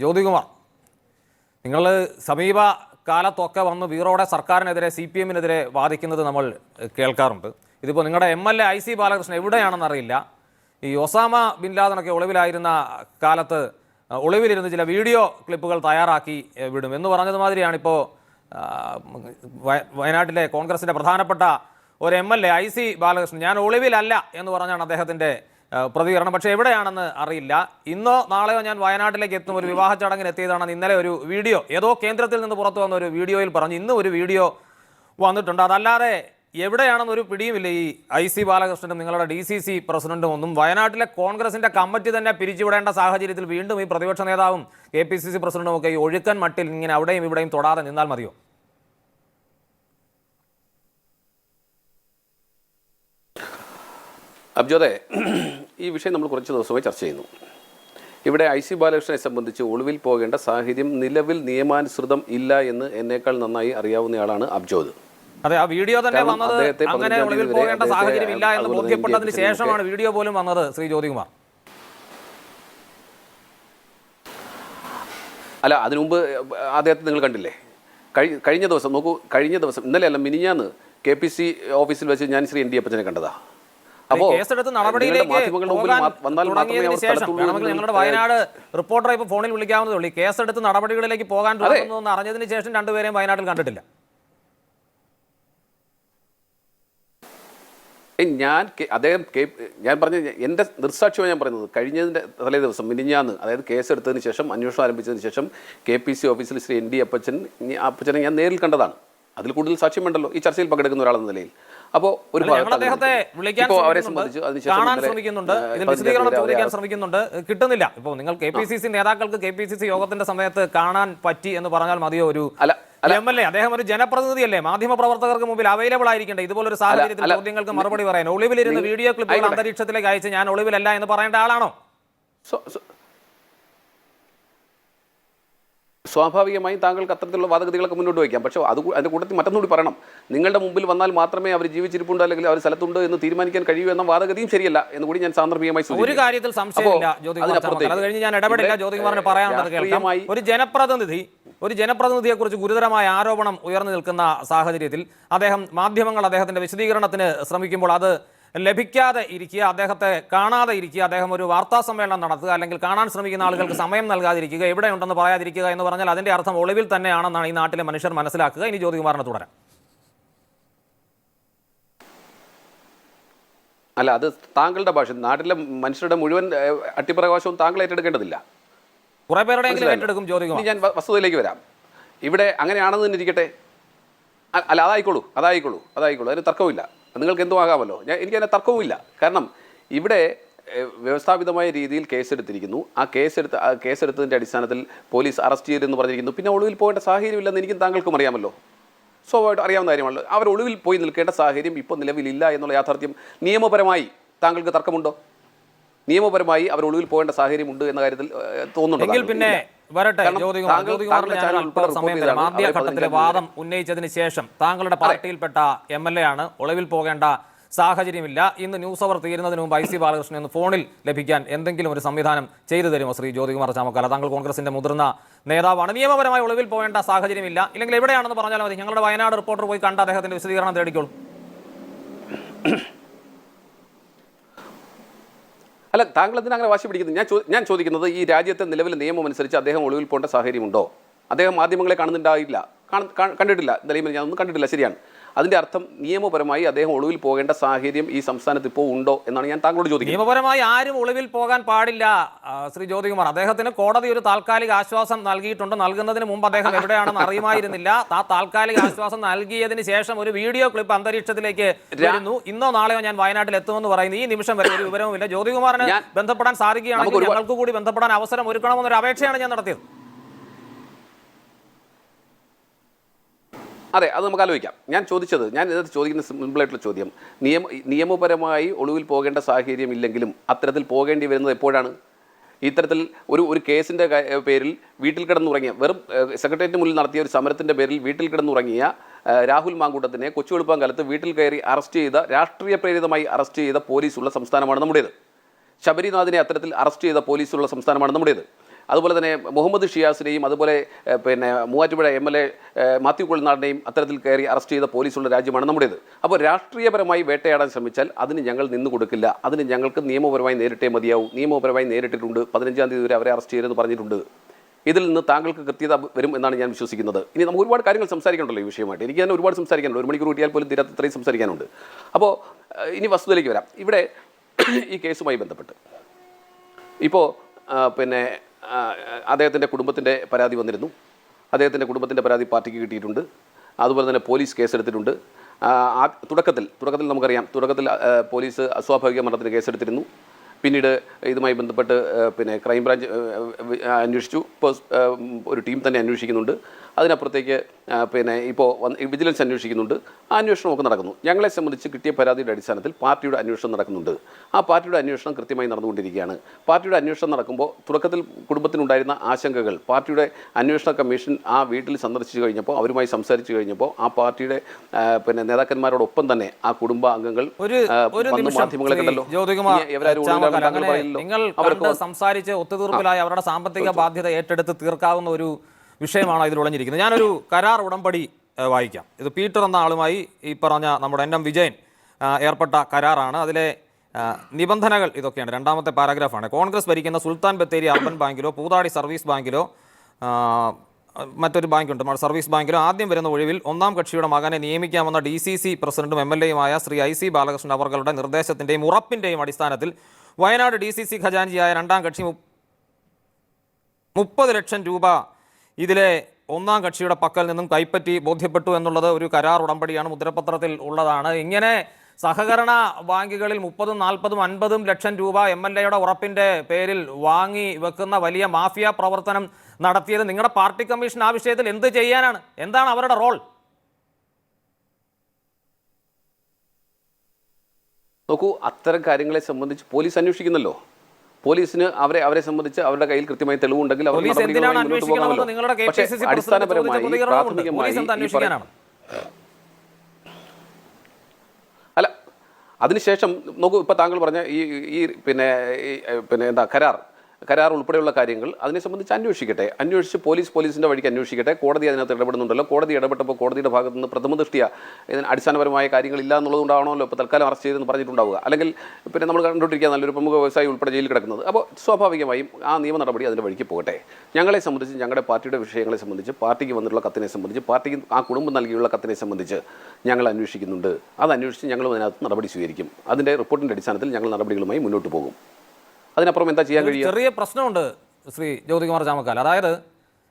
ജ്യോതികുമാർ നിങ്ങൾ സമീപ കാലത്തൊക്കെ വന്ന് വീറോടെ സർക്കാരിനെതിരെ സി പി എമ്മിനെതിരെ വാദിക്കുന്നത് നമ്മൾ കേൾക്കാറുണ്ട്. ഇതിപ്പോൾ നിങ്ങളുടെ M L A I C Balakrishnan എവിടെയാണെന്ന് അറിയില്ല ഈ ഒസാമ ബിൻ ലാദനൊക്കെ ഒളിവിലായിരുന്ന കാലത്ത് ഒളിവിലിരുന്ന് ചില വീഡിയോ ക്ലിപ്പുകൾ തയ്യാറാക്കി വിടും. എന്ന് പറഞ്ഞത് മാതിരിയാണിപ്പോൾ വയനാട്ടിലെ കോൺഗ്രസിന്റെ പ്രധാനപ്പെട്ട ഒരു M L A I C Balakrishnan. ഞാൻ ഒളിവിലല്ല എന്ന് പറഞ്ഞാണ് അദ്ദേഹത്തിന്റെ പ്രതികരണം. പക്ഷേ എവിടെയാണെന്ന് അറിയില്ല. ഇന്നോ നാളെയോ ഞാൻ വയനാട്ടിലേക്ക് എത്തും. ഒരു വിവാഹ ചടങ്ങിന് എത്തിയതാണെന്ന് ഇന്നലെ ഒരു വീഡിയോ ഏതോ കേന്ദ്രത്തിൽ നിന്ന് പുറത്തു വന്ന ഒരു വീഡിയോയിൽ പറഞ്ഞു. ഇന്ന് ഒരു വീഡിയോ വന്നിട്ടുണ്ട്. അതല്ലാതെ എവിടെയാണെന്നൊരു പിടിയുമില്ല ഈ ഐ സി ബാലകൃഷ്ണനും നിങ്ങളുടെ ഡി സി സി പ്രസിഡന്റും ഒന്നും. വയനാട്ടിലെ കോൺഗ്രസിന്റെ കമ്മിറ്റി തന്നെ പിരിച്ചുവിടേണ്ട സാഹചര്യത്തിൽ വീണ്ടും ഈ പ്രതിപക്ഷ നേതാവും കെ പി സി സി പ്രസിഡന്റും ഒക്കെ ഈ ഒഴുക്കൻ മട്ടിൽ ഇങ്ങനെ അവിടെയും ഇവിടെയും തൊടാതെ നിന്നാൽ മതിയോ? അബ്ജോദെ ഈ വിഷയം നമ്മൾ കുറച്ച് ദിവസമായി ചർച്ച ചെയ്യുന്നു. ഇവിടെ ഐ സി ബാലകൃഷ്ണനെ സംബന്ധിച്ച് ഒളിവിൽ പോകേണ്ട സാഹചര്യം നിലവിൽ നിയമാനുസൃതം ഇല്ല എന്ന് എന്നേക്കാൾ നന്നായി അറിയാവുന്നയാളാണ് അബ്ജോദ്. അതെ ആ വീഡിയോ തന്നെ വന്നത് അങ്ങനെ ഒളിവിൽ പോകേണ്ട സാഹചര്യം ഇല്ല എന്ന് ബോധ്യപ്പെട്ടതിന് ശേഷമാണ് വീഡിയോ പോലും വന്നത് ശ്രീ ജ്യോതികുമാർ. അല്ല അതിനു മുമ്പ് അദ്ദേഹത്തെ നിങ്ങൾ കണ്ടില്ലേ? കഴി- കഴിഞ്ഞ ദിവസം നോക്കൂ കഴിഞ്ഞ ദിവസം ഇന്നലെ അല്ല മിനിഞ്ഞാന്ന് കെ പി സി ഓഫീസിൽ വെച്ച് ഞാൻ ശ്രീ എൻ ഡി അപ്പച്ചനെ കണ്ടതാ. അപ്പോ കേസെടുത്ത് നടപടിയിലേക്ക് ശേഷം ഞങ്ങളുടെ വയനാട് റിപ്പോർട്ടറെ ഇപ്പോൾ ഫോണിൽ വിളിക്കാവുന്നതേ ഉള്ളൂ. കേസെടുത്ത് നടപടികളിലേക്ക് പോകാൻ തുടങ്ങുന്നു എന്ന് അറിഞ്ഞതിന് ശേഷം രണ്ടുപേരെയും വയനാട്ടിൽ കണ്ടിട്ടില്ല. ഞാൻ അദ്ദേഹം കെ- ഞാൻ പറഞ്ഞ എന്റെ ദൃസാക്ഷ്യമാണ് ഞാൻ പറയുന്നത് കഴിഞ്ഞതിന്റെ തലേ ദിവസം മിനിഞ്ഞാന്ന് അതായത് കേസ് എടുത്തതിന് ശേഷം അന്വേഷണം ആരംഭിച്ചതിന് ശേഷം കെ പി സി ഓഫീസിൽ ശ്രീ എൻ ഡി അപ്പച്ചൻ അപ്പച്ചനെ ഞാൻ നേരിൽ കണ്ടതാണ്. അതിൽ കൂടുതൽ സാക്ഷ്യം വേണ്ടല്ലോ ഈ ചർച്ചയിൽ പങ്കെടുക്കുന്ന ഒരാളെന്ന നിലയിൽ. അപ്പോൾ ഒരു അദ്ദേഹത്തെ വിളിക്കാൻ കാണാൻ ശ്രമിക്കുന്നുണ്ട്. ഇതിന് വിശദീകരണം ചോദിക്കാൻ ശ്രമിക്കുന്നുണ്ട്. കിട്ടുന്നില്ല. ഇപ്പോൾ നിങ്ങൾ കെ പി സി സി നേതാക്കൾക്ക് കെ പി സി സി യോഗത്തിന്റെ സമയത്ത് കാണാൻ പറ്റി എന്ന് പറഞ്ഞാൽ മതിയോ ഒരു അല്ല അല്ല. M L A? അദ്ദേഹം ഒരു ജനപ്രതിനിധിയല്ലേ? മാധ്യമ പ്രവർത്തകർക്ക് മുമ്പിൽ അവൈലബിൾ ആയിരിക്കണ്ടേ? ഇതുപോലൊരു സാഹചര്യത്തിൽ. ചോദ്യങ്ങൾക്ക് മറുപടി പറയാൻ. ഒളിവിലിരുന്ന് വീഡിയോ ക്ലിപ്പുകൾ അന്തരീക്ഷത്തിലേക്ക് അയച്ച് ഞാൻ ഒളിവിലല്ല എന്ന് പറയേണ്ട ആളാണോ? സ്വാഭാവികമായും താങ്കൾക്ക് അത്തരത്തിലുള്ള വാദഗതികളൊക്കെ മുന്നോട്ട് വയ്ക്കാം. പക്ഷേ അത് അതിന്റെ കൂട്ടത്തിൽ മറ്റൊന്നുകൂടി പറയണം. നിങ്ങളുടെ മുമ്പിൽ വന്നാൽ മാത്രമേ അവർ ജീവിച്ചിരിപ്പുണ്ട് അല്ലെങ്കിൽ അവർ സ്ഥലത്തുണ്ട് എന്ന് തീരുമാനിക്കാൻ കഴിയൂ എന്ന വാദഗതിയും ശരിയല്ല എന്ന് കൂടി ഞാൻ സാന്ദർഭികമായി ഒരു കാര്യത്തിൽ സംശയമില്ല ഒരു ജനപ്രതിനിധി ഒരു ജനപ്രതിനിധിയെക്കുറിച്ച് ഗുരുതരമായ ആരോപണം ഉയർന്നു നിൽക്കുന്ന സാഹചര്യത്തിൽ അദ്ദേഹം മാധ്യമങ്ങൾ അദ്ദേഹത്തിന്റെ വിശദീകരണത്തിന് ശ്രമിക്കുമ്പോൾ അത് ലഭിക്കാതെ ഇരിക്കുക അദ്ദേഹത്തെ കാണാതെ ഇരിക്കുക അദ്ദേഹം ഒരു വാർത്താ സമ്മേളനം നടത്തുക അല്ലെങ്കിൽ കാണാൻ ശ്രമിക്കുന്ന ആളുകൾക്ക് സമയം നൽകാതിരിക്കുക എവിടെയുണ്ടെന്ന് പറയാതിരിക്കുക എന്ന് പറഞ്ഞാൽ അതിന്റെ അർത്ഥം ഒളിവിൽ തന്നെയാണെന്നാണ് ഈ നാട്ടിലെ മനുഷ്യർ മനസ്സിലാക്കുക. ഇനി ജ്യോതികുമാറിനെ തുടരാം. അല്ല അത് താങ്കളുടെ ഭാഷ. നാട്ടിലെ മനുഷ്യരുടെ മുഴുവൻ അട്ടിപ്രകാശവും താങ്കൾ ഏറ്റെടുക്കേണ്ടതില്ല. ഞാൻ വസ്തുതയിലേക്ക് വരാം. ഇവിടെ അങ്ങനെയാണെന്ന് തന്നെ ഇരിക്കട്ടെ അല്ല അതായിക്കോളൂ അതായിക്കോളൂ അതായിക്കോളൂ. അതിന് തർക്കവുമില്ല. നിങ്ങൾക്ക് എന്തോ ആകാമല്ലോ. ഞാൻ എനിക്ക് അതിന് തർക്കവുമില്ല. കാരണം ഇവിടെ വ്യവസ്ഥാപിതമായ രീതിയിൽ കേസെടുത്തിരിക്കുന്നു. ആ കേസെടുത്ത് ആ കേസെടുത്തതിന്റെ അടിസ്ഥാനത്തിൽ പോലീസ് അറസ്റ്റ് ചെയ്തെന്ന് പറഞ്ഞിരിക്കുന്നു. പിന്നെ ഒളിവിൽ പോകേണ്ട സാഹചര്യമില്ലെന്ന് എനിക്കും താങ്കൾക്കും അറിയാമല്ലോ. സ്വാഭാവികമായിട്ട് അറിയാവുന്ന കാര്യമാണല്ലോ അവർ ഒളിവിൽ പോയി നിൽക്കേണ്ട സാഹചര്യം ഇപ്പോൾ നിലവിലില്ല എന്നുള്ള യാഥാർത്ഥ്യം നിയമപരമായി താങ്കൾക്ക് തർക്കമുണ്ടോ? നിയമപരമായി അവർ ഒളിവിൽ പോകേണ്ട സാഹചര്യമുണ്ട് എന്ന കാര്യത്തിൽ തോന്നുന്നുണ്ടെങ്കിൽ പിന്നെ? വരട്ടെ ആദ്യഘട്ടത്തിലെ ജ്യോതികുമാർ ആദ്യ ഘട്ടത്തിലെ വാദം ഉന്നയിച്ചതിന് ശേഷം താങ്കളുടെ പാർട്ടിയിൽപ്പെട്ട എം എൽ എ ആണ് ഒളിവിൽ പോകേണ്ട സാഹചര്യമില്ല. ഇന്ന് ന്യൂസ് അവർ തീരുന്നതിന് മുമ്പ് ഐ സി ബാലകൃഷ്ണൻ ഒന്ന് ഫോണിൽ ലഭിക്കാൻ എന്തെങ്കിലും ഒരു സംവിധാനം ചെയ്തു തരുമോ ശ്രീ ജ്യോതികുമാർ ചാമക്കാല? താങ്കൾ കോൺഗ്രസിന്റെ മുതിർന്ന നേതാവാണ്. നിയമപരമായി ഒളിവിൽ പോകേണ്ട സാഹചര്യമില്ല. ഇല്ലെങ്കിൽ എവിടെയാണെന്ന് പറഞ്ഞാൽ മതി. ഞങ്ങളുടെ വയനാട് റിപ്പോർട്ടർ പോയി കണ്ട അദ്ദേഹത്തിന്റെ വിശദീകരണം തേടിക്കോളൂ. അല്ല താങ്കൾ എന്തിനാ അങ്ങനെ വാശി പിടിക്കുന്നത്? ഞാൻ ഞാൻ ചോദിക്കുന്നത് ഈ രാജ്യത്തെ നിലവിലെ നിയമം അനുസരിച്ച് അദ്ദേഹം ഒളിവിൽ പോകേണ്ട സാഹചര്യമുണ്ടോ? അദ്ദേഹം മാധ്യമങ്ങളെ കാണുന്നുണ്ടായില്ല. കാണ- കണ്ടിട്ടില്ല. നിലയിൽ ഞാനൊന്നും കണ്ടിട്ടില്ല. ശരിയാണ്. അതിന്റെ അർത്ഥം നിയമപരമായി അദ്ദേഹം ഒളിവിൽ പോകേണ്ട സാഹചര്യം ഈ സംസ്ഥാനത്ത് ഇപ്പോൾ ഉണ്ടോ എന്നാണ് ഞാൻ താങ്കളോട് ചോദിക്കുന്നത്. നിയമപരമായി ആരും ഒളിവിൽ പോകാൻ പാടില്ല ശ്രീ ജ്യോതികുമാർ. അദ്ദേഹത്തിന് കോടതി ഒരു താൽക്കാലിക ആശ്വാസം നൽകിയിട്ടുണ്ട്. നൽകുന്നതിന് മുമ്പ് അദ്ദേഹം എവിടെയാണെന്ന് അറിയുമായിരുന്നില്ല. ആ താൽക്കാലിക ആശ്വാസം നൽകിയതിന് ശേഷം ഒരു വീഡിയോ ക്ലിപ്പ് അന്തരീക്ഷത്തിലേക്ക് വരുന്നു. ഇന്നോ നാളെയോ ഞാൻ വയനാട്ടിൽ എത്തുമെന്ന് പറയുന്നു. ഈ നിമിഷം വരെ ഒരു വിവരവുമില്ല. ജ്യോതികുമാറിന് ബന്ധപ്പെടാൻ സാധിക്കുകയാണെങ്കിൽ ഞങ്ങൾക്ക് കൂടി ബന്ധപ്പെടാൻ അവസരം ഒരുക്കണമെന്നൊരു അപേക്ഷയാണ് ഞാൻ നടത്തിയത്. അതെ അത് നമുക്ക് ആലോചിക്കാം. ഞാൻ ചോദിച്ചത് ഞാൻ ഇതിനകത്ത് ചോദിക്കുന്ന സിമ്പിളായിട്ടുള്ള ചോദ്യം. നിയമ നിയമപരമായി ഒളിവിൽ പോകേണ്ട സാഹചര്യം ഇല്ലെങ്കിലും അത്തരത്തിൽ പോകേണ്ടി വരുന്നത് എപ്പോഴാണ്? ഇത്തരത്തിൽ ഒരു ഒരു കേസിന്റെ പേരിൽ വീട്ടിൽ കിടന്നുറങ്ങിയ വെറും സെക്രട്ടേറിയറ്റ് മുന്നിൽ നടത്തിയ ഒരു സമരത്തിന്റെ പേരിൽ വീട്ടിൽ കിടന്നുറങ്ങിയ രാഹുൽ മാങ്കൂട്ടത്തിനെ കൊച്ചു കാലത്ത് വീട്ടിൽ കയറി അറസ്റ്റ് ചെയ്ത രാഷ്ട്രീയ പ്രേരിതമായി അറസ്റ്റ് ചെയ്ത പോലീസുള്ള സംസ്ഥാനമാണ് നമ്മുടേത്. ശബരിനാഥിനെ അത്തരത്തിൽ അറസ്റ്റ് ചെയ്ത പോലീസുള്ള സംസ്ഥാനമാണ് നമ്മുടേത്. അതുപോലെ തന്നെ മുഹമ്മദ് ഷിയാസിനെയും അതുപോലെ പിന്നെ Muvattupuzha M L A Mathew കുളിനാടിനെയും അത്തരത്തിൽ കയറി അറസ്റ്റ് ചെയ്ത പോലീസുള്ള രാജ്യമാണ് നമ്മുടേത്. അപ്പോൾ രാഷ്ട്രീയപരമായി വേട്ടയാടാൻ ശ്രമിച്ചാൽ അതിന് ഞങ്ങൾ നിന്നു കൊടുക്കില്ല. അതിന് ഞങ്ങൾക്ക് നിയമപരമായി നേരിട്ടേ മതിയാവും. നിയമപരമായി നേരിട്ടിട്ടുണ്ട്. പതിനഞ്ചാം തീയതി വരെ അവരെ അറസ്റ്റ് ചെയ്തെന്ന് പറഞ്ഞിട്ടുണ്ട്. ഇതിൽ നിന്ന് താങ്കൾക്ക് കൃത്യത വരും എന്നാണ് ഞാൻ വിശ്വസിക്കുന്നത്. ഇനി നമുക്ക് ഒരുപാട് കാര്യങ്ങൾ സംസാരിക്കണ്ടല്ലോ ഈ വിഷയമായിട്ട്. എനിക്ക് തന്നെ ഒരുപാട് സംസാരിക്കാനുണ്ട്. ഒരു മണിക്കൂർ കിട്ടിയാൽ പോലും തീരാത്ത ഇത്രയും സംസാരിക്കാനുണ്ട്. അപ്പോൾ ഇനി വസ്തുതയിലേക്ക് വരാം. ഇവിടെ ഈ കേസുമായി ബന്ധപ്പെട്ട്. ഇപ്പോൾ പിന്നെ അദ്ദേഹത്തിന്റെ കുടുംബത്തിന്റെ പരാതി വന്നിരുന്നു. അദ്ദേഹത്തിന്റെ കുടുംബത്തിന്റെ പരാതി പാർട്ടിക്ക് കിട്ടിയിട്ടുണ്ട്. അതുപോലെ തന്നെ പോലീസ് കേസെടുത്തിട്ടുണ്ട്. ആ, തുടക്കത്തിൽ തുടക്കത്തിൽ നമുക്കറിയാം. തുടക്കത്തിൽ പോലീസ് അസ്വാഭാവിക മരണത്തിന് കേസെടുത്തിരുന്നു. പിന്നീട് ഇതുമായി ബന്ധപ്പെട്ട് പിന്നെ ക്രൈംബ്രാഞ്ച് അന്വേഷിച്ചു. ഒരു ടീം തന്നെ അന്വേഷിക്കുന്നുണ്ട്. അതിനപ്പുറത്തേക്ക് പിന്നെ ഇപ്പോൾ വിജിലൻസ് അന്വേഷിക്കുന്നുണ്ട്. ആ അന്വേഷണമൊക്കെ നടക്കുന്നു. ഞങ്ങളെ സംബന്ധിച്ച് കിട്ടിയ പരാതിയുടെ അടിസ്ഥാനത്തിൽ പാർട്ടിയുടെ അന്വേഷണം നടക്കുന്നുണ്ട്. ആ പാർട്ടിയുടെ അന്വേഷണം കൃത്യമായി നടന്നുകൊണ്ടിരിക്കുകയാണ്. പാർട്ടിയുടെ അന്വേഷണം നടക്കുമ്പോൾ തുടക്കത്തിൽ കുടുംബത്തിനുണ്ടായിരുന്ന ആശങ്കകൾ പാർട്ടിയുടെ അന്വേഷണ കമ്മീഷൻ ആ വീട്ടിൽ സന്ദർശിച്ചു കഴിഞ്ഞപ്പോൾ അവരുമായി സംസാരിച്ചു കഴിഞ്ഞപ്പോൾ ആ പാർട്ടിയുടെ പിന്നെ നേതാക്കന്മാരോടൊപ്പം തന്നെ ആ കുടുംബാംഗങ്ങൾ മാധ്യമങ്ങളെ കണ്ടല്ലോ. നിങ്ങൾ സംസാരിച്ച് ഒത്തുതീർപ്പിലായി. അവരുടെ സാമ്പത്തിക ബാധ്യത ഏറ്റെടുത്ത് തീർക്കാവുന്ന ഒരു വിഷയമാണ് ഇതിൽ ഉടഞ്ഞിരിക്കുന്നത് ഞാനൊരു കരാർ ഉടമ്പടി വായിക്കാം. ഇത് പീറ്റർ എന്ന ആളുമായി ഈ പറഞ്ഞ നമ്മുടെ എൻ എം വിജയൻ ഏർപ്പെട്ട കരാറാണ്. അതിലെ നിബന്ധനകൾ ഇതൊക്കെയാണ്. രണ്ടാമത്തെ പാരാഗ്രാഫാണ്. കോൺഗ്രസ് ഭരിക്കുന്ന സുൽത്താൻ ബത്തേരി അർബൻ ബാങ്കിലോ പൂതാടി സർവീസ് ബാങ്കിലോ മറ്റൊരു ബാങ്കുണ്ട് സർവീസ് ബാങ്കിലോ ആദ്യം വരുന്ന ഒഴിവിൽ ഒന്നാം കക്ഷിയുടെ മകനെ നിയമിക്കാമെന്ന ഡി സി സി പ്രസിഡന്റും എം എൽ എയുമായ ശ്രീ ഐ സി ബാലകൃഷ്ണൻ അവർകളുടെ നിർദ്ദേശത്തിന്റെയും ഉറപ്പിന്റെയും അടിസ്ഥാനത്തിൽ വയനാട് ഡി സി സി ഖജാൻജിയായ രണ്ടാം കക്ഷി മുപ്പത് ലക്ഷം രൂപ ഇതിലെ ഒന്നാം കക്ഷിയുടെ പക്കൽ നിന്നും കൈപ്പറ്റി ബോധ്യപ്പെട്ടു എന്നുള്ളത് ഒരു കരാർ ഉടമ്പടിയാണ് മുദ്രപത്രത്തിൽ ഉള്ളതാണ്. ഇങ്ങനെ സഹകരണ ബാങ്കുകളിൽ മുപ്പതും നാൽപ്പതും അൻപതും ലക്ഷം രൂപ എം എൽ എയുടെ ഉറപ്പിന്റെ പേരിൽ വാങ്ങി വെക്കുന്ന വലിയ മാഫിയ പ്രവർത്തനം നടത്തിയത് നിങ്ങളുടെ പാർട്ടി കമ്മീഷൻ ആ വിഷയത്തിൽ എന്ത് ചെയ്യാനാണ്? എന്താണ് അവരുടെ റോൾ? നോക്കൂ അത്തരം കാര്യങ്ങളെ സംബന്ധിച്ച് പോലീസ് അന്വേഷിക്കുന്നല്ലോ. പോലീസിന് അവരെ അവരെ സംബന്ധിച്ച് അവരുടെ കയ്യിൽ കൃത്യമായി തെളിവുണ്ടെങ്കിൽ അവർ പക്ഷേ അടിസ്ഥാനപരമായി പ്രാഥമികമായി അല്ല അതിനുശേഷം നോക്കൂ ഇപ്പോൾ താങ്കൾ പറഞ്ഞ ഈ ഈ പിന്നെ പിന്നെ എന്താ കരാർ. കരാർ ഉൾപ്പെടെയുള്ള കാര്യങ്ങൾ അതിനെ സംബന്ധിച്ച് അന്വേഷിക്കട്ടെ. അന്വേഷിച്ച് പോലീസ് പോലീസിന്റെ വഴിക്ക് അന്വേഷിക്കട്ടെ. കോടതി അതിനകത്ത് ഇടപെടുന്നുണ്ടല്ലോ. കോടതി ഇടപെട്ടപ്പോൾ കോടതിയുടെ ഭാഗത്ത് നിന്ന് പ്രഥമ ദൃഷ്ടിയ ഇതിന് അടിസ്ഥാനപരമായ കാര്യങ്ങളില്ല എന്നുള്ളതുകൊണ്ടാണല്ലോ ഇപ്പോൾ തൽക്കാലം അറസ്റ്റ് ചെയ്തെന്ന് പറഞ്ഞിട്ടുണ്ടാവുക. അല്ലെങ്കിൽ പിന്നെ നമ്മൾ കണ്ടുകൊണ്ടിരിക്കുക നല്ലൊരു പ്രമുഖ വ്യവസായി ഉൾപ്പെടെ ജയിലിൽ കിടക്കുന്നത്. അപ്പോൾ സ്വാഭാവികമായും ആ നിയമ നടപടി അതിന്റെ വഴിക്ക് പോകട്ടെ. ഞങ്ങളെ സംബന്ധിച്ച് ഞങ്ങളുടെ പാർട്ടിയുടെ വിഷയങ്ങളെ സംബന്ധിച്ച് പാർട്ടിക്ക് വന്നിട്ടുള്ള കത്തിനെ സംബന്ധിച്ച് പാർട്ടിക്ക് ആ കുടുംബം നൽകിയുള്ള കത്തിനെ സംബന്ധിച്ച് ഞങ്ങൾ അന്വേഷിക്കുന്നുണ്ട്. അത് അന്വേഷിച്ച് ഞങ്ങൾ അതിനകത്ത് നടപടി സ്വീകരിക്കും. അതിന്റെ റിപ്പോർട്ടിന്റെ അടിസ്ഥാനത്തിൽ ഞങ്ങൾ നടപടികളുമായി മുന്നോട്ട് പോകും. അതിനപ്പുറം എന്താ ചെയ്യാൻ കഴിയും ചെറിയ പ്രശ്നമുണ്ട് ശ്രീ ജ്യോതികുമാർ ചാമക്കാൽ. അതായത്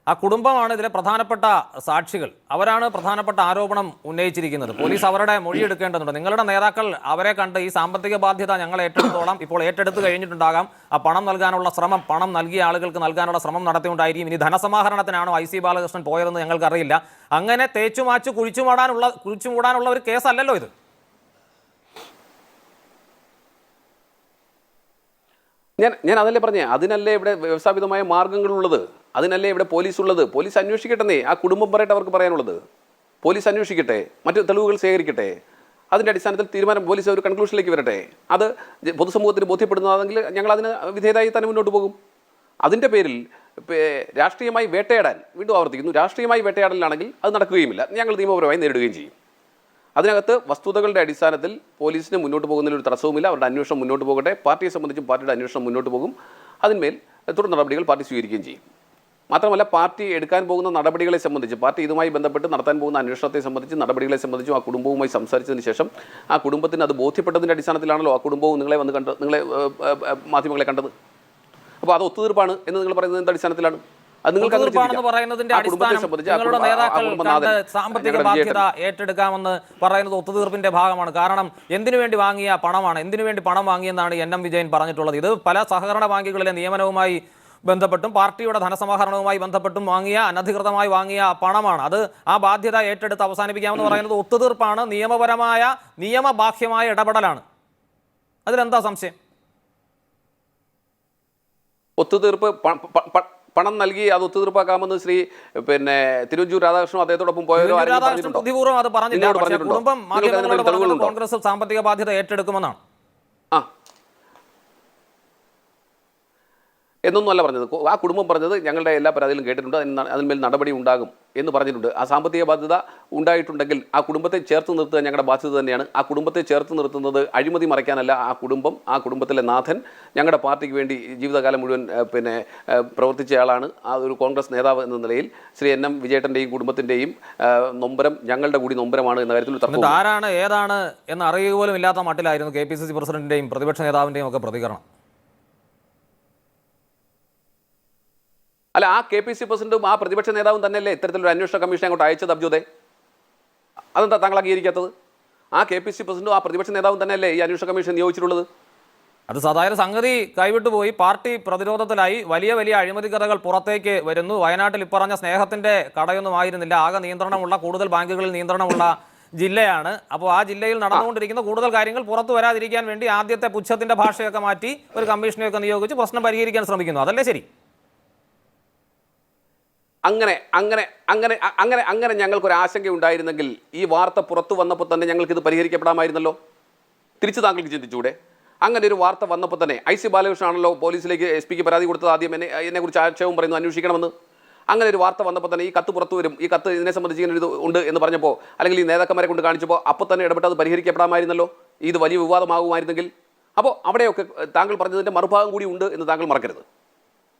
ആ കുടുംബമാണ് ഇതിലെ പ്രധാനപ്പെട്ട സാക്ഷികൾ. അവരാണ് പ്രധാനപ്പെട്ട ആരോപണം ഉന്നയിച്ചിരിക്കുന്നത്. പോലീസ് അവരുടെ മൊഴി എടുക്കേണ്ടതുണ്ട്. നിങ്ങളുടെ നേതാക്കൾ അവരെ കണ്ട് ഈ സാമ്പത്തിക ബാധ്യത ഞങ്ങൾ ഏറ്റെടുത്തോളാം ഇപ്പോൾ ഏറ്റെടുത്ത് കഴിഞ്ഞിട്ടുണ്ടാകാം. ആ പണം നൽകാനുള്ള ശ്രമം പണം നൽകിയ ആളുകൾക്ക് നൽകാനുള്ള ശ്രമം നടത്തിയുണ്ടായിരിക്കും ഇനി ധനസമാഹരണത്തിനാണോ ഐ സി ബാലകൃഷ്ണൻ പോയതെന്ന് ഞങ്ങൾക്കറിയില്ല. അങ്ങനെ തേച്ചുമാച്ച് കുഴിച്ചുമാടാനുള്ള കുഴിച്ചുമൂടാനുള്ള ഒരു കേസല്ലല്ലോ ഇത്. ഞാൻ ഞാൻ അതല്ലേ പറഞ്ഞേ അതിനല്ലേ ഇവിടെ വ്യവസ്ഥാപിതമായ മാർഗങ്ങളുള്ളത് അതിനല്ലേ ഇവിടെ പോലീസ് ഉള്ളത് പോലീസ് അന്വേഷിക്കട്ടെ ആ കുടുംബം പറയട്ടെ അവർക്ക് പറയാനുള്ളത്. പോലീസ് അന്വേഷിക്കട്ടെ മറ്റു തെളിവുകൾ ശേഖരിക്കട്ടെ. അതിന്റെ അടിസ്ഥാനത്തിൽ തീരുമാനം പോലീസ് ഒരു കൺക്ലൂഷനിലേക്ക് വരട്ടെ. അത് പൊതുസമൂഹത്തിന് ബോധ്യപ്പെടുന്നതാണെങ്കിൽ ഞങ്ങൾ അതിന് വിധേയതായി തന്നെ മുന്നോട്ട് പോകും. അതിന്റെ പേരിൽ രാഷ്ട്രീയമായി വേട്ടയാടാൻ വീണ്ടും ആവർത്തിക്കുന്നു. രാഷ്ട്രീയമായി വേട്ടയാടലാണെങ്കിൽ അത് നടക്കുകയുമില്ല. ഞങ്ങൾ നിയമപരമായി നേരിടുകയും ചെയ്യും. അതിനകത്ത് വസ്തുതകളുടെ അടിസ്ഥാനത്തിൽ പോലീസിന് മുന്നോട്ട് പോകുന്നതിൽ ഒരു തടസ്സവുമില്ല. അവരുടെ അന്വേഷണം മുന്നോട്ട് പോകട്ടെ. പാർട്ടിയെ സംബന്ധിച്ചും പാർട്ടിയുടെ അന്വേഷണം മുന്നോട്ട് പോകും. അതിന്മേൽ തുടർ നടപടികൾ പാർട്ടി സ്വീകരിക്കുകയും ചെയ്യും. മാത്രമല്ല പാർട്ടി എടുക്കാൻ പോകുന്ന നടപടികളെ സംബന്ധിച്ച് പാർട്ടി ഇതുമായി ബന്ധപ്പെട്ട് നടത്താൻ പോകുന്ന അന്വേഷണത്തെ സംബന്ധിച്ച് നടപടികളെ സംബന്ധിച്ചും ആ കുടുംബവുമായി സംസാരിച്ചതിന് ശേഷം ആ കുടുംബത്തിന് അത് ബോധ്യപ്പെട്ടതിന്റെ അടിസ്ഥാനത്തിലാണല്ലോ ആ കുടുംബവും നിങ്ങളെ വന്ന് കണ്ട് നിങ്ങളെ മാധ്യമങ്ങളെ കണ്ടത്. അപ്പോൾ അത് ഒത്തുതീർപ്പാണ് എന്ന് നിങ്ങൾ പറയുന്നത് എന്ത് അടിസ്ഥാനത്തിലാണ്? അത് നിങ്ങൾക്ക് പറയുന്നതിന്റെ അടിസ്ഥാനം നേതാക്കൾ സാമ്പത്തിക ബാധ്യത ഏറ്റെടുക്കാമെന്ന് പറയുന്നത് ഒത്തുതീർപ്പിന്റെ ഭാഗമാണ്. കാരണം എന്തിനു വേണ്ടി വാങ്ങിയ പണമാണ്? എന്തിനു വേണ്ടി പണം വാങ്ങിയെന്നാണ് എൻ എം വിജയൻ പറഞ്ഞിട്ടുള്ളത്. ഇത് പല സഹകരണ ബാങ്കുകളിലെ നിയമനവുമായി ബന്ധപ്പെട്ടും പാർട്ടിയുടെ ധനസമാഹരണവുമായി ബന്ധപ്പെട്ടും വാങ്ങിയ അനധികൃതമായി വാങ്ങിയ പണമാണ്. അത് ആ ബാധ്യത ഏറ്റെടുത്ത് അവസാനിപ്പിക്കാമെന്ന് പറയുന്നത് ഒത്തുതീർപ്പാണ്. നിയമപരമായ നിയമബാഹ്യമായ ഇടപെടലാണ്. അതിലെന്താ സംശയം? ഒത്തുതീർപ്പ് പണം നൽകി അത് ഒത്തുതീർപ്പാക്കാമെന്ന് ശ്രീ പിന്നെ തിരുവഞ്ചൂർ രാധാകൃഷ്ണൻ അദ്ദേഹത്തോടൊപ്പം രാധാകൃഷ്ണൻ ബുദ്ധിപൂർവം അത് പറഞ്ഞില്ല. കുടുംബം മാധ്യമങ്ങളോട് കോൺഗ്രസ് സാമ്പത്തിക ബാധ്യത ഏറ്റെടുക്കുമെന്നാണ്. ആ. എന്നൊന്നും അല്ല പറഞ്ഞത് ആ കുടുംബം പറഞ്ഞത് ഞങ്ങളുടെ എല്ലാ പരാതികളും കേട്ടിട്ടുണ്ട്. അതിന് അതിന്മേൽ നടപടി ഉണ്ടാകും എന്ന് പറഞ്ഞിട്ടുണ്ട്. ആ സാമ്പത്തിക ബാധ്യത ഉണ്ടായിട്ടുണ്ടെങ്കിൽ ആ കുടുംബത്തെ ചേർത്ത് നിർത്തുക ഞങ്ങളുടെ ബാധ്യത തന്നെയാണ്. ആ കുടുംബത്തെ ചേർത്ത് നിർത്തുന്നത് അഴിമതി മറയ്ക്കാനല്ല ആ കുടുംബം ആ കുടുംബത്തിലെ നാഥൻ ഞങ്ങളുടെ പാർട്ടിക്ക് വേണ്ടി ജീവിതകാലം മുഴുവൻ പിന്നെ പ്രവർത്തിച്ചയാളാണ് ആ ഒരു കോൺഗ്രസ് നേതാവ് എന്ന നിലയിൽ ശ്രീ എൻ എം വിജയേട്ടന്റെയും കുടുംബത്തിന്റെയും നൊമ്പരം ഞങ്ങളുടെ കൂടി നൊമ്പരമാണ് എന്ന കാര്യത്തിൽ ആരാണ് ഏതാണ് എന്ന് അറിയുക പോലും ഇല്ലാത്ത മട്ടിലായിരുന്നു കെ പി സി സി പ്രസിഡന്റിന്റെയും പ്രതിപക്ഷ നേതാവിന്റെയും ഒക്കെ പ്രതികരണം. അല്ല ആ കെ പി സി പ്രസിഡന്റും ആ പ്രതിപക്ഷ നേതാവും തന്നെയല്ലേ ഇത്തരത്തിലൊരു അന്വേഷണ കമ്മീഷൻ അങ്ങോട്ട് അയച്ചത് അബ്ജുദേ? അതെന്താ താങ്കൾ അംഗീകരിക്കാത്തത്? ആ കെ പി സി പ്രസിഡന്റും ആ പ്രതിപക്ഷ നേതാവും തന്നെയല്ലേ ഈ അന്വേഷണ കമ്മീഷൻ നിയോഗിച്ചിട്ടുള്ളത്? അത് സാധാരണ സംഗതി കൈവിട്ടു പോയി. പാർട്ടി പ്രതിരോധത്തിലായി. വലിയ വലിയ അഴിമതി കഥകൾ പുറത്തേക്ക് വരുന്നു. വയനാട്ടിൽ ഇപ്പറഞ്ഞ സ്നേഹത്തിന്റെ കടയൊന്നും ആയിരുന്നില്ല ആകെ നിയന്ത്രണമുള്ള കൂടുതൽ ബാങ്കുകളിൽ നിയന്ത്രണമുള്ള ജില്ലയാണ്. അപ്പോൾ ആ ജില്ലയിൽ നടന്നുകൊണ്ടിരിക്കുന്ന കൂടുതൽ കാര്യങ്ങൾ പുറത്തു വരാതിരിക്കാൻ വേണ്ടി ആദ്യത്തെ പുച്ഛത്തിന്റെ ഭാഷയൊക്കെ മാറ്റി ഒരു കമ്മീഷനെയൊക്കെ നിയോഗിച്ച് പ്രശ്നം പരിഹരിക്കാൻ ശ്രമിക്കുന്നു. അതല്ലേ ശരി? അങ്ങനെ അങ്ങനെ അങ്ങനെ അങ്ങനെ അങ്ങനെ ഞങ്ങൾക്കൊരു ആശങ്ക ഉണ്ടായിരുന്നെങ്കിൽ ഈ വാർത്ത പുറത്തു വന്നപ്പോൾ തന്നെ ഞങ്ങൾക്ക് ഇത് പരിഹരിക്കപ്പെടാമായിരുന്നല്ലോ? തിരിച്ച് താങ്കൾക്ക് ചിന്തിച്ചൂടെ? അങ്ങനെ ഒരു വാർത്ത വന്നപ്പോൾ തന്നെ ഐ സി ബാലകൃഷ്ണൻ ആണല്ലോ പോലീസിലേക്ക് എസ് പിക്ക് പരാതി കൊടുത്തത് ആദ്യം എന്നെ എന്നെക്കുറിച്ച് ആക്ഷേപം പറയുന്നു അന്വേഷിക്കണമെന്ന്. അങ്ങനെ ഒരു വാർത്ത വന്നപ്പോൾ തന്നെ ഈ കത്ത് പുറത്തു വരും. ഈ കത്ത് ഇതിനെ സംബന്ധിച്ച് ഇങ്ങനെ ഇത് ഉണ്ട് എന്ന് പറഞ്ഞപ്പോൾ അല്ലെങ്കിൽ ഈ നേതാക്കന്മാരെ കൊണ്ട് കാണിച്ചപ്പോൾ അപ്പോൾ തന്നെ ഇടപെട്ട് അത് പരിഹരിക്കപ്പെടാമായിരുന്നല്ലോ? ഇത് വലിയ വിവാദമാകുമായിരുന്നെങ്കിൽ? അപ്പോൾ അവിടെയൊക്കെ താങ്കൾ പറഞ്ഞതിന്റെ മറുഭാഗം കൂടി ഉണ്ട് എന്ന് താങ്കൾ മറക്കരുത്.